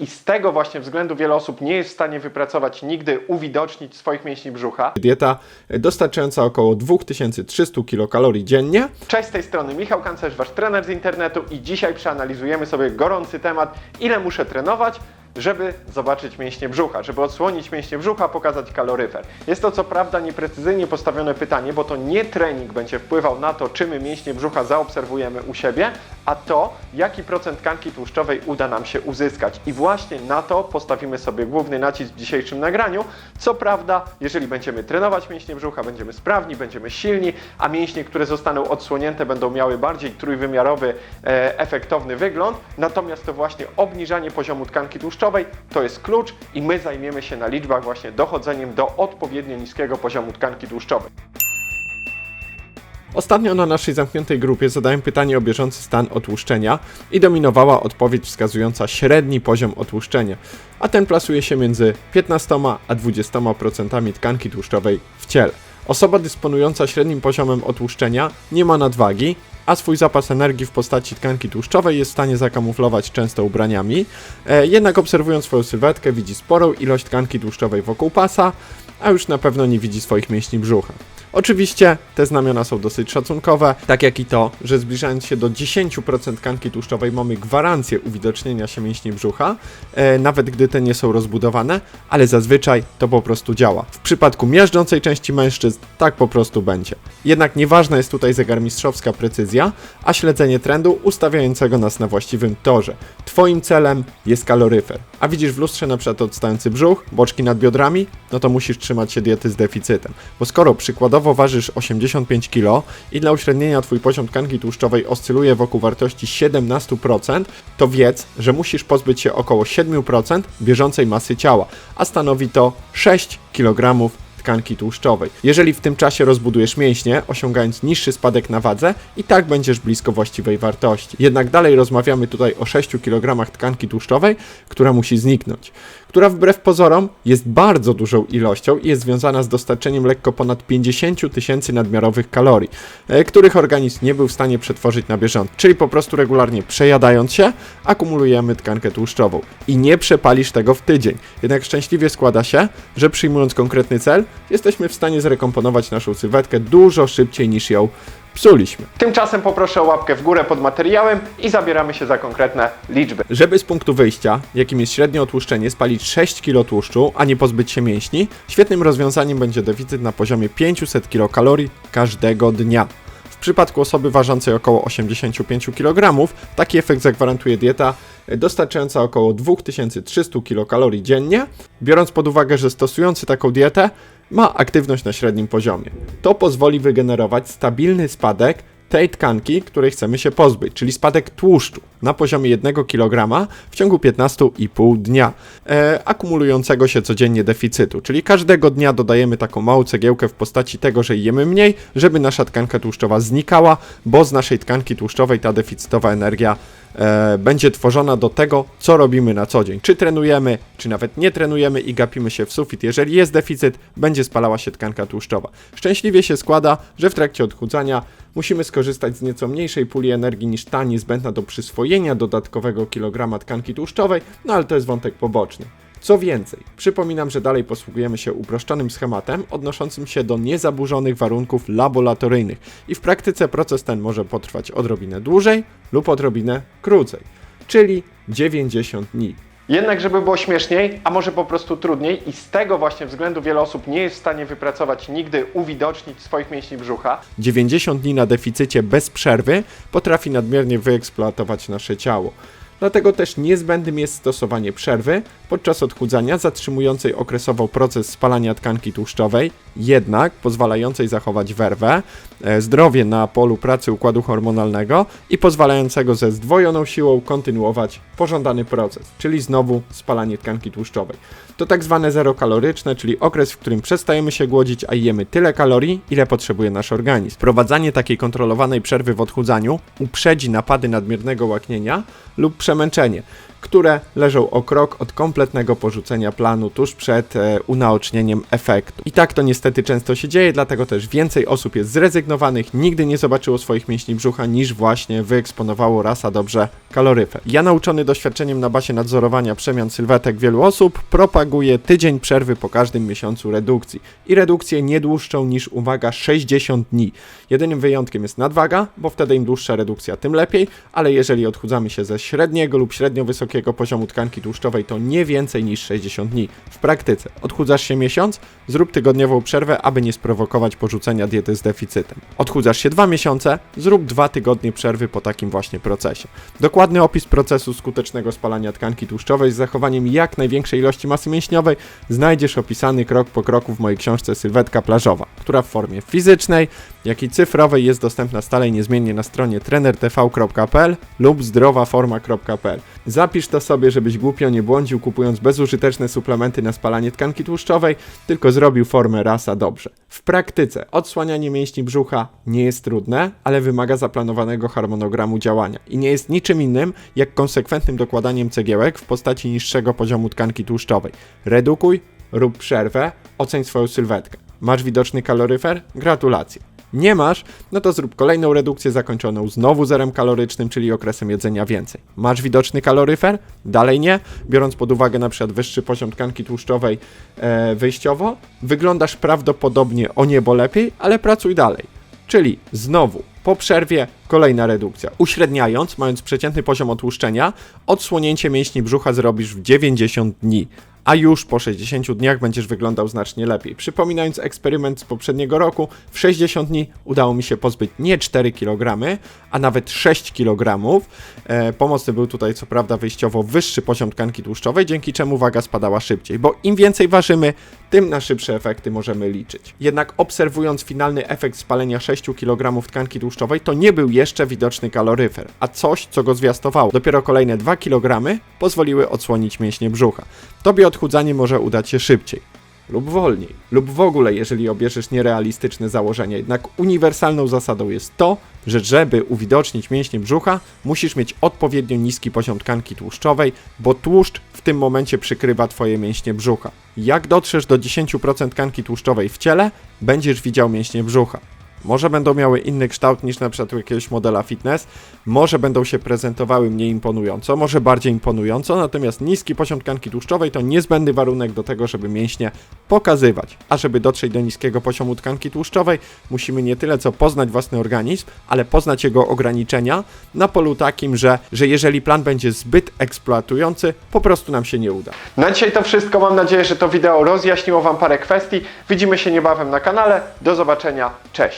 I z tego właśnie względu wiele osób nie jest w stanie wypracować nigdy, uwidocznić swoich mięśni brzucha. Dieta dostarczająca około 2300 kilokalorii dziennie. Cześć, z tej strony Michał Kancerz, wasz trener z internetu i dzisiaj przeanalizujemy sobie gorący temat, ile muszę trenować, żeby zobaczyć mięśnie brzucha, żeby odsłonić mięśnie brzucha, pokazać kaloryfer. Jest to co prawda nieprecyzyjnie postawione pytanie, bo to nie trening będzie wpływał na to, czy my mięśnie brzucha zaobserwujemy u siebie, a to, jaki procent tkanki tłuszczowej uda nam się uzyskać. I właśnie na to postawimy sobie główny nacisk w dzisiejszym nagraniu. Co prawda, jeżeli będziemy trenować mięśnie brzucha, będziemy sprawni, będziemy silni, a mięśnie, które zostaną odsłonięte, będą miały bardziej trójwymiarowy, e, efektowny wygląd. Natomiast to właśnie obniżanie poziomu tkanki tłuszczowej to jest klucz i my zajmiemy się na liczbach właśnie dochodzeniem do odpowiednio niskiego poziomu tkanki tłuszczowej. Ostatnio na naszej zamkniętej grupie zadałem pytanie o bieżący stan otłuszczenia i dominowała odpowiedź wskazująca średni poziom otłuszczenia, a ten plasuje się między 15 a 20% tkanki tłuszczowej w ciele. Osoba dysponująca średnim poziomem otłuszczenia nie ma nadwagi, a swój zapas energii w postaci tkanki tłuszczowej jest w stanie zakamuflować często ubraniami, e, jednak obserwując swoją sylwetkę widzi sporą ilość tkanki tłuszczowej wokół pasa, a już na pewno nie widzi swoich mięśni brzucha. Oczywiście te znamiona są dosyć szacunkowe, tak jak i to, że zbliżając się do 10% tkanki tłuszczowej mamy gwarancję uwidocznienia się mięśni brzucha, e, nawet gdy te nie są rozbudowane, ale zazwyczaj to po prostu działa. W przypadku miażdżącej części mężczyzn tak po prostu będzie. Jednak nieważna jest tutaj zegarmistrzowska precyzja, a śledzenie trendu ustawiającego nas na właściwym torze. Twoim celem jest kaloryfer. A widzisz w lustrze na przykład odstający brzuch, boczki nad biodrami, no to musisz trzymać się diety z deficytem. Bo skoro przykładowo ważysz 85 kg i dla uśrednienia twój poziom tkanki tłuszczowej oscyluje wokół wartości 17%, to wiedz, że musisz pozbyć się około 7% bieżącej masy ciała, a stanowi to 6 kg tkanki tłuszczowej. Jeżeli w tym czasie rozbudujesz mięśnie, osiągając niższy spadek na wadze, i tak będziesz blisko właściwej wartości. Jednak dalej rozmawiamy tutaj o 6 kg tkanki tłuszczowej, która musi zniknąć. Która wbrew pozorom jest bardzo dużą ilością i jest związana z dostarczeniem lekko ponad 50 tysięcy nadmiarowych kalorii, e, których organizm nie był w stanie przetworzyć na bieżąco. Czyli po prostu regularnie przejadając się, akumulujemy tkankę tłuszczową. I nie przepalisz tego w tydzień. Jednak szczęśliwie składa się, że przyjmując konkretny cel, jesteśmy w stanie zrekomponować naszą sylwetkę dużo szybciej niż ją psuliśmy. Tymczasem poproszę o łapkę w górę pod materiałem i zabieramy się za konkretne liczby. Żeby z punktu wyjścia, jakim jest średnie otłuszczenie, spalić 6 kg tłuszczu, a nie pozbyć się mięśni, świetnym rozwiązaniem będzie deficyt na poziomie 500 kilokalorii każdego dnia. W przypadku osoby ważącej około 85 kg, taki efekt zagwarantuje dieta dostarczająca około 2300 kilokalorii dziennie, biorąc pod uwagę, że stosujący taką dietę ma aktywność na średnim poziomie. To pozwoli wygenerować stabilny spadek tej tkanki, której chcemy się pozbyć, czyli spadek tłuszczu na poziomie 1 kg w ciągu 15,5 dnia, e, akumulującego się codziennie deficytu. Czyli każdego dnia dodajemy taką małą cegiełkę w postaci tego, że jemy mniej, żeby nasza tkanka tłuszczowa znikała, bo z naszej tkanki tłuszczowej ta deficytowa energia e, będzie tworzona do tego, co robimy na co dzień. Czy trenujemy, czy nawet nie trenujemy i gapimy się w sufit. Jeżeli jest deficyt, będzie spalała się tkanka tłuszczowa. Szczęśliwie się składa, że w trakcie odchudzania musimy skorzystać z nieco mniejszej puli energii niż ta niezbędna do przyswojenia dodatkowego kilograma tkanki tłuszczowej, no ale to jest wątek poboczny. Co więcej, przypominam, że dalej posługujemy się uproszczonym schematem odnoszącym się do niezaburzonych warunków laboratoryjnych i w praktyce proces ten może potrwać odrobinę dłużej lub odrobinę krócej, czyli 90 dni. Jednak, żeby było śmieszniej, a może po prostu trudniej, i z tego właśnie względu wiele osób nie jest w stanie wypracować nigdy, uwidocznić swoich mięśni brzucha. 90 dni na deficycie bez przerwy potrafi nadmiernie wyeksploatować nasze ciało. Dlatego też niezbędnym jest stosowanie przerwy podczas odchudzania zatrzymującej okresowo proces spalania tkanki tłuszczowej, jednak pozwalającej zachować werwę, e, zdrowie na polu pracy układu hormonalnego i pozwalającego ze zdwojoną siłą kontynuować pożądany proces, czyli znowu spalanie tkanki tłuszczowej. To tak zwane zerokaloryczne, czyli okres, w którym przestajemy się głodzić, a jemy tyle kalorii, ile potrzebuje nasz organizm. Wprowadzanie takiej kontrolowanej przerwy w odchudzaniu uprzedzi napady nadmiernego łaknienia lub przemęczenie. Które leżą o krok od kompletnego porzucenia planu tuż przed e, unaocznieniem efektu. I tak to niestety często się dzieje, dlatego też więcej osób jest zrezygnowanych, nigdy nie zobaczyło swoich mięśni brzucha, niż właśnie wyeksponowało rasa dobrze kaloryfer. Ja nauczony doświadczeniem na bazie nadzorowania przemian sylwetek wielu osób, propaguję tydzień przerwy po każdym miesiącu redukcji. I redukcję nie dłuższą niż, uwaga, 60 dni. Jedynym wyjątkiem jest nadwaga, bo wtedy im dłuższa redukcja, tym lepiej, ale jeżeli odchudzamy się ze średniego lub średnio wysokiego poziomu tkanki tłuszczowej, to nie więcej niż 60 dni. W praktyce odchudzasz się miesiąc, zrób tygodniową przerwę, aby nie sprowokować porzucenia diety z deficytem. Odchudzasz się dwa miesiące, zrób dwa tygodnie przerwy po takim właśnie procesie. Dokładny opis procesu skutecznego spalania tkanki tłuszczowej z zachowaniem jak największej ilości masy mięśniowej znajdziesz opisany krok po kroku w mojej książce Sylwetka Plażowa, która w formie fizycznej, jak i cyfrowej jest dostępna stale i niezmiennie na stronie trenertv.pl lub zdrowaforma.pl. Zapisz to sobie, żebyś głupio nie błądził kupując bezużyteczne suplementy na spalanie tkanki tłuszczowej, tylko zrobił formę rasa dobrze. W praktyce odsłanianie mięśni brzucha nie jest trudne, ale wymaga zaplanowanego harmonogramu działania i nie jest niczym innym jak konsekwentnym dokładaniem cegiełek w postaci niższego poziomu tkanki tłuszczowej. Redukuj, rób przerwę, oceń swoją sylwetkę. Masz widoczny kaloryfer? Gratulacje. Nie masz? No to zrób kolejną redukcję zakończoną znowu zerem kalorycznym, czyli okresem jedzenia więcej. Masz widoczny kaloryfer? Dalej nie. Biorąc pod uwagę na przykład wyższy poziom tkanki tłuszczowej e, wyjściowo, wyglądasz prawdopodobnie o niebo lepiej, ale pracuj dalej. Czyli znowu po przerwie kolejna redukcja. Uśredniając, mając przeciętny poziom otłuszczenia, odsłonięcie mięśni brzucha zrobisz w 90 dni, a już po 60 dniach będziesz wyglądał znacznie lepiej. Przypominając eksperyment z poprzedniego roku, w 60 dni udało mi się pozbyć nie 4 kg, a nawet 6 kg. E, pomocny był tutaj co prawda wyjściowo wyższy poziom tkanki tłuszczowej, dzięki czemu waga spadała szybciej, bo im więcej ważymy, tym na szybsze efekty możemy liczyć. Jednak obserwując finalny efekt spalenia 6 kg tkanki tłuszczowej, to nie był jeszcze widoczny kaloryfer, a coś, co go zwiastowało. Dopiero kolejne 2 kg pozwoliły odsłonić mięśnie brzucha. Tobie odchudzanie może udać się szybciej lub wolniej, lub w ogóle, jeżeli obierzesz nierealistyczne założenia. Jednak uniwersalną zasadą jest to, że żeby uwidocznić mięśnie brzucha, musisz mieć odpowiednio niski poziom tkanki tłuszczowej, bo tłuszcz w tym momencie przykrywa Twoje mięśnie brzucha. Jak dotrzesz do 10% tkanki tłuszczowej w ciele, będziesz widział mięśnie brzucha. Może będą miały inny kształt niż na przykład jakiegoś modela fitness, może będą się prezentowały mniej imponująco, może bardziej imponująco, natomiast niski poziom tkanki tłuszczowej to niezbędny warunek do tego, żeby mięśnie pokazywać. A żeby dotrzeć do niskiego poziomu tkanki tłuszczowej, musimy nie tyle co poznać własny organizm, ale poznać jego ograniczenia na polu takim, że, że jeżeli plan będzie zbyt eksploatujący, po prostu nam się nie uda. Na dzisiaj to wszystko. Mam nadzieję, że to wideo rozjaśniło Wam parę kwestii. Widzimy się niebawem na kanale. Do zobaczenia. Cześć.